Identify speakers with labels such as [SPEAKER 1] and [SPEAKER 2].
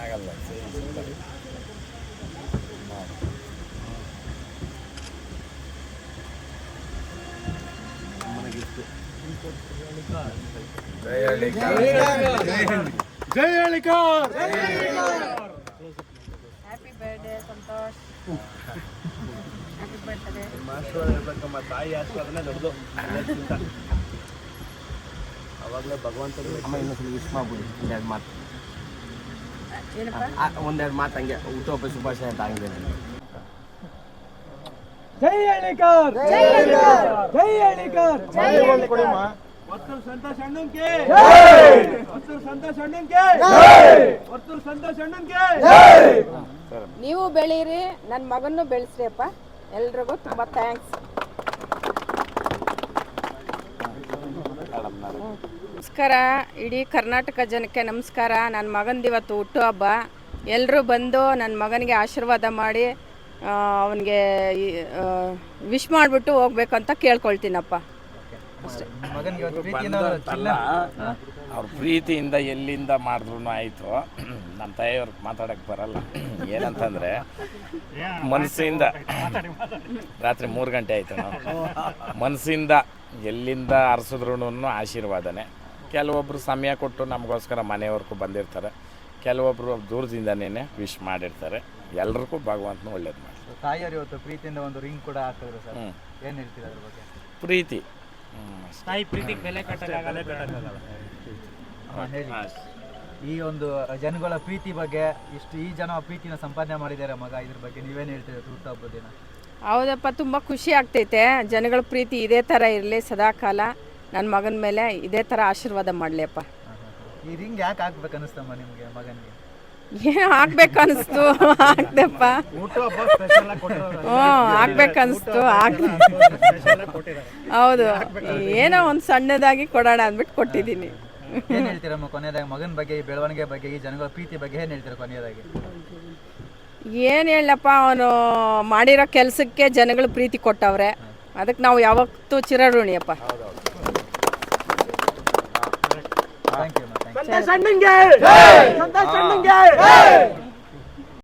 [SPEAKER 1] ಆಗಲ್ಲ
[SPEAKER 2] ಜೈ Hallikar
[SPEAKER 3] happy birthday Santosh. Happy birthday
[SPEAKER 4] ಆಶೀರ್ವಾದ ಇರ್ಬೇಕಮ್ಮ ತಾಯಿ ಆಶೀರ್ವಾದನೇ ದೊಡ್ಡದು ಅವಾಗಲೇ ಭಗವಂತನಿಗೆ
[SPEAKER 1] ಅಮ್ಮ ಇನ್ನೊಂದ್ಸಲ ವಿಶ್ ಮಾಡ್ಬಿಡಿ ಒಂದೆರಡು ಮಾತು
[SPEAKER 3] ಏನಪ್ಪ?
[SPEAKER 1] ಒಂದೆರಡು ಮಾತು ಹಂಗೆ ಹುಟ್ಟುಹಬ್ಬ ಶುಭಾಶಯ ಅಂತ ಹಂಗೆ
[SPEAKER 2] ಜೈ ಹಳ್ಳಿಕಾರ್! ಜೈ ಹಳ್ಳಿಕಾರ್!
[SPEAKER 4] ಒತ್ತೂರು ಸಂತೋಷ್ ಅಣ್ಣಂಗೆ! ಒತ್ತೂರು ಸಂತೋಷ್ ಅಣ್ಣಂಗೆ! ಒತ್ತೂರು ಸಂತೋಷ್ ಅಣ್ಣಂಗೆ!
[SPEAKER 3] ನೀವು ಬೆಳೀರಿ ನನ್ನ ಮಗನ್ನು ಬೆಳೆಸ್ರಿ ಅಪ್ಪ ಎಲ್ರಿಗೂ ತುಂಬ ಥ್ಯಾಂಕ್ಸ್ ನಮಸ್ಕಾರ, ಇಡೀ ಕರ್ನಾಟಕ ಜನಕ್ಕೆ ನಮಸ್ಕಾರ. ನನ್ನ ಮಗಂದು ಇವತ್ತು ಹುಟ್ಟುಹಬ್ಬ ಎಲ್ಲರೂ ಬಂದು ನನ್ನ ಮಗನಿಗೆ ಆಶೀರ್ವಾದ ಮಾಡಿ ಅವನಿಗೆ ವಿಶ್ ಮಾಡಿಬಿಟ್ಟು ಹೋಗ್ಬೇಕಂತ ಅಂತ ಕೇಳ್ಕೊಳ್ತೀನಪ್ಪ
[SPEAKER 5] ಅಲ್ಲ ಅವ್ರ ಪ್ರೀತಿಯಿಂದ ಎಲ್ಲಿಂದ ಮಾಡಿದ್ರು ಆಯಿತು. ನಮ್ಮ ತಾಯಿಯವ್ರಿಗೆ ಮಾತಾಡಕ್ಕೆ ಬರಲ್ಲ. ಏನಂತಂದರೆ ಮನಸ್ಸಿಂದ ರಾತ್ರಿ ಮೂರು ಗಂಟೆ ಆಯಿತು ನಾವು. ಮನಸ್ಸಿಂದ ಎಲ್ಲಿಂದ ಅರಸಿದ್ರು ಆಶೀರ್ವಾದನೆ. ಕೆಲವೊಬ್ಬರು ಸಮಯ ಕೊಟ್ಟು ನಮಗೋಸ್ಕರ ಮನೆಯವ್ರಿಗೂ ಬಂದಿರ್ತಾರೆ. ಕೆಲವೊಬ್ಬರು ದೂರದಿಂದನೇ ವಿಶ್ ಮಾಡಿರ್ತಾರೆ. ಎಲ್ರಿಗೂ ಭಗವಂತನ ಒಳ್ಳೇದು ಮಾಡಿ
[SPEAKER 6] ತಾಯಿಯವರು ಇವತ್ತು ಪ್ರೀತಿಯಿಂದ ಒಂದು ರಿಂಗ್ ಕೂಡ ಹಾಕಿದ್ರು ಸರ್. ಏನು ಹೇಳ್ತೀರಾ ಅದ್ರ ಬಗ್ಗೆ?
[SPEAKER 5] ಪ್ರೀತಿ.
[SPEAKER 4] ತಾಯಿ ಪ್ರೀತಿಗೆ ಬೆಲೆ ಕಟ್ಟಕ್ಕಾಗಲ್ಲ
[SPEAKER 6] ಹೇಳಿ. ಈ ಒಂದು ಜನಗಳ ಪ್ರೀತಿ ಬಗ್ಗೆ ಇಷ್ಟು ಈ ಜನ ಪ್ರೀತಿನ ಸಂಪಾದನೆ ಮಾಡಿದ್ದಾರೆ ಮಗ ಇದ್ರ ಬಗ್ಗೆ ನೀವೇನ್ ಹೇಳ್ತೀರಾ ಹುಟ್ಟುಹಬ್ಬದ ದಿನ
[SPEAKER 3] ಹೌದಪ್ಪ ತುಂಬ ಖುಷಿ ಆಗ್ತೈತೆ. ಜನಗಳ ಪ್ರೀತಿ ಇದೇ ಥರ ಇರಲಿ ಸದಾಕಾಲ. ನನ್ನ ಮಗನ ಮೇಲೆ ಇದೇ ಥರ ಆಶೀರ್ವಾದ ಮಾಡಲಿ ಅಪ್ಪ.
[SPEAKER 6] ಹಾ, ಹಾ, ಹಾ. ಈ ರಿಂಗ್ ಯಾಕೆ ಹಾಕ್ಬೇಕು ಅನಿಸ್ತಮ್ಮ ನಿಮಗೆ ಮಗನಿಗೆ?
[SPEAKER 3] ಏನು ಹಾಕ್ಬೇಕು ಅನಿಸ್ತು ಹಾಕ್ದೆಪ್ಪ ಹ್ಞೂ ಹಾಕ್ಬೇಕನ್ನಿಸ್ತು ಹಾಕ್ ಹೌದು. ಏನೋ ಒಂದು ಸಣ್ಣದಾಗಿ ಕೊಡೋಣ ಅಂದ್ಬಿಟ್ಟು ಕೊಟ್ಟಿದ್ದೀನಿ.
[SPEAKER 6] ಏನ್ ಹೇಳ್ತೀರಮ್ಮ ಕೊನೆಯದಾಗಿ? ಮಗನ ಬಗ್ಗೆ ಈ ಬೆಳವಣಿಗೆ ಬಗ್ಗೆ ಈ ಜನಗಳ ಪ್ರೀತಿ ಬಗ್ಗೆ ಏನು ಹೇಳ್ತೀರಾ ಕೊನೆಯದಾಗಿ?
[SPEAKER 3] ಏನು ಹೇಳಪ್ಪ ಅವನು ಮಾಡಿರೋ ಕೆಲಸಕ್ಕೆ ಜನಗಳು ಪ್ರೀತಿ ಕೊಟ್ಟವ್ರೆ. ಅದಕ್ಕೆ ನಾವು ಯಾವತ್ತೂ ಚಿರಋಣಿಯಪ್ಪ.
[SPEAKER 6] ಥ್ಯಾಂಕ್ ಯು
[SPEAKER 4] ಸಂತೋಷ್ ಅಣ್ಣಂಗೆ ಸಂತೋಷ್ ಅಣ್ಣಂಗೆ